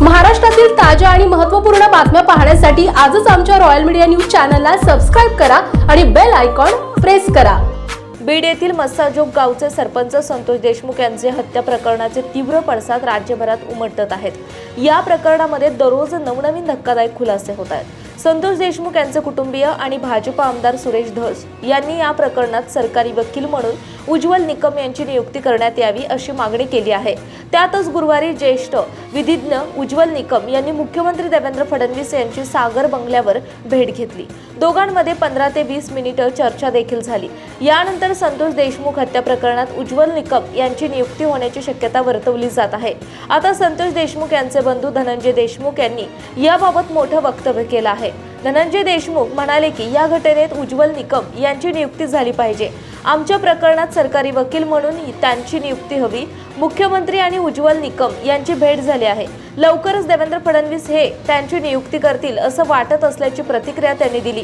महाराष्ट्रातील ताज्या आणि महत्त्वपूर्ण बातम्या पाहण्यासाठी आजच आमच्या रॉयल मीडिया न्यूज चॅनलला सबस्क्राईब करा आणि बेल आयकॉन प्रेस करा. बीड येथील मस्साजोग गावचे सरपंच संतोष देशमुख यांचे हत्या प्रकरणाचे तीव्र पडसाद राज्यभरात उमटत आहेत. या प्रकरणामध्ये दररोज नवनवीन धक्कादायक खुलासे होत आहेत. संतोष देशमुख यांचे कुटुंबीय आणि भाजपा आमदार सुरेश धस यांनी या प्रकरणात सरकारी वकील म्हणून उज्ज्वल निकम यांची नियुक्ती करण्यात यावी अशी मागणी केली आहे. त्यातच गुरुवारी ज्येष्ठ विधिज्ञ उज्ज्वल निकम यांनी मुख्यमंत्री देवेंद्र फडणवीस यांची सागर बंगल्यावर भेट घेतली. दोघांमध्ये पंधरा ते वीस मिनिटं चर्चा देखील झाली. यानंतर संतोष देशमुख हत्या प्रकरणात उज्ज्वल निकम यांची नियुक्ती होण्याची शक्यता वर्तवली जात आहे. आता संतोष देशमुख यांचे बंधू धनंजय देशमुख यांनी याबाबत मोठं वक्तव्य केलं आहे. धनंजय देशमुख म्हणाले की या घटनेत उज्ज्वल निकम यांची नियुक्ती झाली पाहिजे. आमच्या प्रकरणात सरकारी वकील म्हणून त्यांची नियुक्ती हवी. मुख्यमंत्री आणि उज्ज्वल निकम यांची भेट झाली आहे. लवकरच देवेंद्र फडणवीस हे त्यांची नियुक्ती करतील असं वाटत असल्याची प्रतिक्रिया त्यांनी दिली.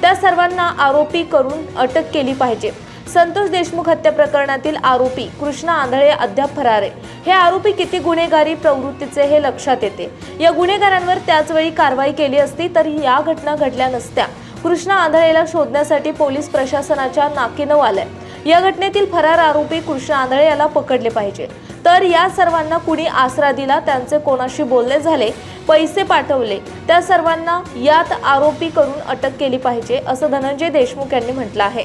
त्या सर्वांना आरोपी करून अटक केली पाहिजे. संतोष देशमुख हत्या प्रकरणातील आरोपी कृष्णा आंधळे अद्याप फरार. आहे हे आरोपी किती गुन्हेगारी प्रवृत्तीचे हे लक्षात येते. या गुन्हेगारांवर त्याचवेळी कारवाई केली असती तर या घटना घडल्या नसत्या. कृष्णा आंधळेला शोधण्यासाठी पोलीस प्रशासनाच्या नाकीनं आलंय या घटनेतील फरार आरोपी कृष्ण आंधळे याला पकडले पाहिजे. तर या सर्वांना कुणी आसरा दिला त्यांचे कोणाशी बोलणे झाले पैसे पाठवले त्या सर्वांना यात आरोपी करून अटक केली पाहिजे असं धनंजय देशमुख यांनी म्हटलं आहे.